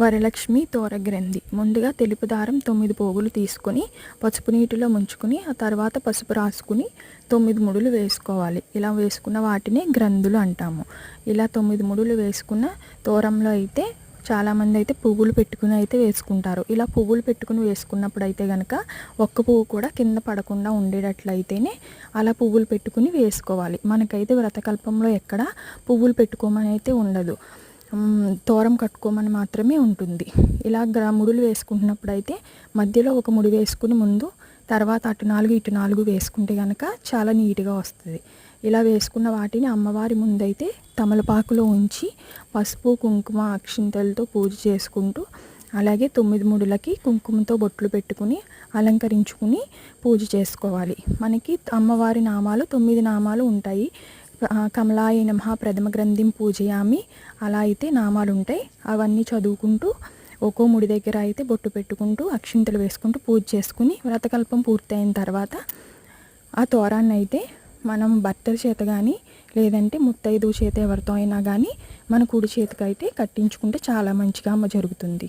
వరలక్ష్మి తోరగ్రంథి ముందుగా తెలుపు దారం తొమ్మిది పోగులు తీసుకొని పసుపు నీటిలో ముంచుకుని ఆ తర్వాత పసుపు రాసుకుని తొమ్మిది ముడులు వేసుకోవాలి. ఇలా వేసుకున్న వాటిని గ్రంథులు అంటాము. ఇలా తొమ్మిది ముడులు వేసుకున్న తోరంలో అయితే చాలామంది అయితే పువ్వులు పెట్టుకుని అయితే వేసుకుంటారు. ఇలా పువ్వులు పెట్టుకుని వేసుకున్నప్పుడు అయితే కనుక ఒక్క పువ్వు కూడా కింద పడకుండా ఉండేటట్లయితేనే అలా పువ్వులు పెట్టుకుని వేసుకోవాలి. మనకైతే వ్రతకల్పంలో ఎక్కడ పువ్వులు పెట్టుకోమని అయితే ఉండదు. తోరం కట్టుకోమని మాత్రమే ఉంటుంది. ఇలా గ్ర ముడులు వేసుకుంటున్నప్పుడు అయితే మధ్యలో ఒక ముడి వేసుకుని ముందు తర్వాత అటు నాలుగు ఇటు నాలుగు వేసుకుంటే కనుక చాలా నీట్గా వస్తుంది. ఇలా వేసుకున్న వాటిని అమ్మవారి ముందైతే తమలపాకులో ఉంచి పసుపు కుంకుమ అక్షింతలతో పూజ చేసుకుంటూ అలాగే తొమ్మిది ముడులకి కుంకుమతో బొట్లు పెట్టుకుని అలంకరించుకుని పూజ చేసుకోవాలి. మనకి అమ్మవారి నామాలు తొమ్మిది నామాలు ఉంటాయి. కమలాయ నమ ప్రథమ గ్రంథిం పూజయామి. అలా అయితే నామాలు ఉంటాయి అవన్నీ చదువుకుంటూ ఒక్కో ముడి దగ్గర అయితే బొట్టు పెట్టుకుంటూ అక్షింతలు వేసుకుంటూ పూజ చేసుకుని వ్రతకల్పం పూర్తయిన తర్వాత ఆ తోరాన్ని అయితే మనం భర్తల చేత కానీ లేదంటే ముత్తైదు చేత ఎవరితో అయినా కానీ మన కుడి చేతికైతే కట్టించుకుంటే చాలా మంచిగా అమ్మ జరుగుతుంది.